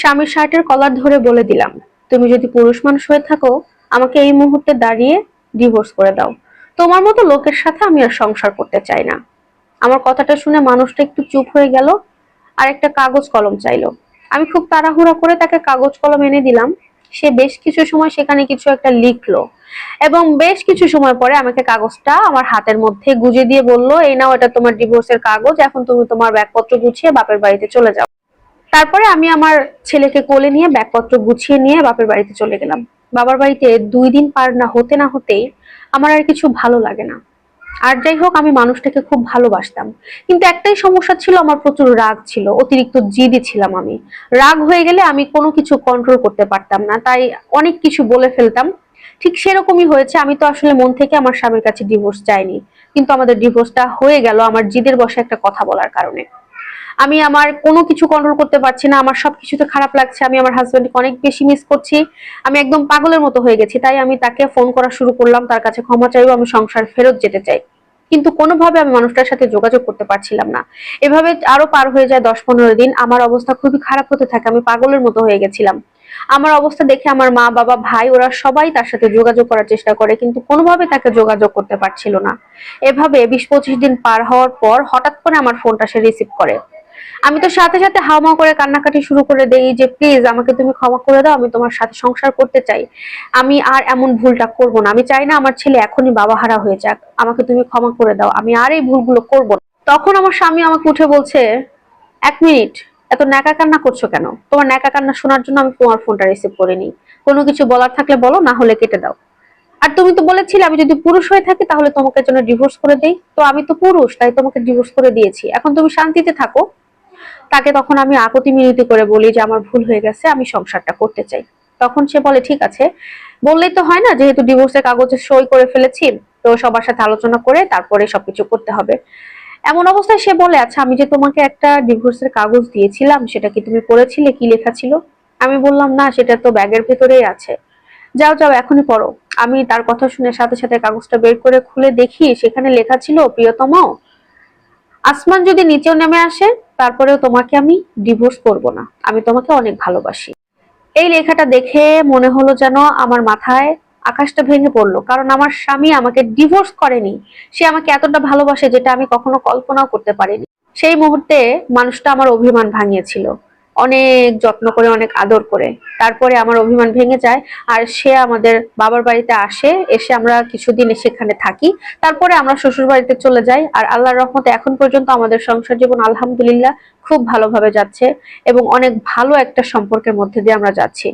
স্বামীর শার্টের কলার ধরে বলে দিলাম, তুমি যদি পুরুষ মানুষ হয়ে থাকো, আমাকে এই মুহূর্তে দাঁড়িয়ে ডিভোর্স করে দাও। তোমার মতো লোকের সাথে আমি আর সংসার করতে চাই না। আমার কথাটা শুনে মানুষটা একটু চুপ হয়ে গেল, আর একটা কাগজ কলম চাইলো। আমি খুব তাড়াহুড়া করে তাকে কাগজ কলম এনে দিলাম। সে বেশ কিছু সময় সেখানে কিছু একটা লিখলো এবং বেশ কিছু সময় পরে আমাকে কাগজটা আমার হাতের মধ্যে গুজে দিয়ে বলল, এই নাও, এটা তোমার ডিভোর্সের কাগজ, এখন তুমি তোমার ব্যাগপত্র গুছিয়ে বাপের বাড়িতে চলে যাও। তারপরে আমি আমার ছেলেকে কোলে নিয়ে ব্যাগপত্র গুছিয়ে নিয়ে বাপের বাড়িতে চলে গেলাম। বাবার বাড়িতে দুই দিন পার না হতে না হতেই আমার আর কিছু ভালো লাগে না। আর যাই হোক, আমি মানুষটাকে খুব ভালোবাসতাম। কিন্তু একটাই সমস্যা ছিল, আমার প্রচুর রাগ ছিল, অতিরিক্ত জিদি ছিলাম আমি। রাগ হয়ে গেলে আমি কোনো কিছু কন্ট্রোল করতে পারতাম না, তাই অনেক কিছু বলে ফেলতাম। ঠিক সেরকমই হয়েছে, আমি তো আসলে মন থেকে আমার স্বামীর কাছে ডিভোর্স চাইনি কিন্তু আমাদের ডিভোর্সটা হয়ে গেল, আমার জিদের বসে একটা কথা বলার কারণে। আমি আমার কোনো কিছু কন্ট্রোল করতে পারছি না, আমার সবকিছুতে খারাপ লাগছে, আমি আমার হাজবেন্ডকে অনেক বেশি মিস করছি। আমি একদম পাগলের মতো হয়ে গেছি, তাই আমি তাকে ফোন করা শুরু করলাম, তার কাছে ক্ষমা চাইব, আমি সংসার ফেরত যেতে চাই। কিন্তু কোনোভাবে আমি মানুষটার সাথে যোগাযোগ করতে পারছিলাম না। এভাবে আরও পার হয়ে যায় দশ পনেরো দিন, আমার অবস্থা খুবই খারাপ হতে থাকে, আমি পাগলের মতো হয়ে গেছিলাম। আমার অবস্থা দেখে আমার মা, বাবা, ভাই, ওরা সবাই তার সাথে যোগাযোগ করার চেষ্টা করে, কিন্তু কোনোভাবে তাকে যোগাযোগ করতে পারছিল না। এভাবে বিশ পঁচিশ দিন পার হওয়ার পর হঠাৎ করে আমার ফোনটা সে রিসিভ করে। আমি তো সাথে সাথে হাওমা করে কান্নাকাটি শুরু করে দেই যে, প্লিজ আমাকে তুমি ক্ষমা করে দাও, আমি তোমার সাথে সংসার করতে চাই। আমি আর এমন ভুলটা করব না। আমি চাই না আমার ছেলে এখনই বাবা হারা হয়ে যাক। আমাকে তুমি ক্ষমা করে দাও। আমি আর এই ভুলগুলো করব না। তখন আমার স্বামী আমাকে উঠে বলছে, এক মিনিট, এত ন্যাকা কান্না করছ কেন? তোমার ন্যাকা কান্না শোনার জন্য আমি তোমার ফোনটা রিসিভ করিনি। কোনো কিছু বলার থাকলে বলো, না হলে কেটে দাও। আর তুমি তো বলেছিলে আমি যদি পুরুষ হয়ে থাকি, তাহলে তোমাকে জন্য ডিভোর্স করে দেই। তো আমি তো পুরুষ, তাই তোমাকে ডিভোর্স করে দিয়েছি। এখন তুমি শান্তিতে থাকো। তাকে তখন আমি আকতি মিনতি করে বলি যে আমার ভুল হয়ে গেছে, আমি সংসারটা করতে চাই। তখন সে বলে, ঠিক আছে। বললেই তো হয় না, যেহেতু ডিভোর্সের কাগজে সই করে ফেলেছি, তো সবার সাথে আলোচনা করে তারপরে সবকিছু করতে হবে। এমন অবস্থায় সে বলে আচ্ছা আমি যে তোমাকে একটা ডিভোর্সের কাগজ দিয়েছিলাম, সেটা কি তুমি পড়েছিলে? কি লেখা ছিল? আমি বললাম, না, সেটা তো ব্যাগের ভেতরেই আছে। যাও যাও, এখনই পড়ো। আমি তার কথা শুনে সাথে সাথে কাগজটা বের করে খুলে দেখি, সেখানে লেখা ছিল, প্রিয়তম, আসমান যদি নিচেও নেমে আসে তারপরেও তোমাকে আমি ডিভোর্স করব না। আমি তোমাকে অনেক ভালোবাসি। এই লেখাটা দেখে মনে হলো যেন আমার মাথায় আকাশটা ভেঙে পড়ল। কারণ আমার স্বামী আমাকে ডিভোর্স করেনি। সে আমাকে এতটা ভালোবাসে যেটা আমি কখনো কল্পনাও করতে পারিনি। সেই মুহূর্তে মানুষটা আমার অভিমান ভাঙিয়েছিল। অনেক যত্ন করে, অনেক আদর করে। তারপরে আমার অভিমান ভেঙে যায় আর সে আমাদের বাবার বাড়িতে আসে, এসে আমরা কিছুদিন সেখানে থাকি। তারপরে আমরা শ্বশুর বাড়িতে চলে যাই আর আল্লাহর রহমতে এখন পর্যন্ত আমাদের সংসার জীবন আলহামদুলিল্লাহ খুব ভালোভাবে যাচ্ছে এবং অনেক ভালো একটা সম্পর্কের মধ্যে দিয়ে আমরা যাচ্ছি।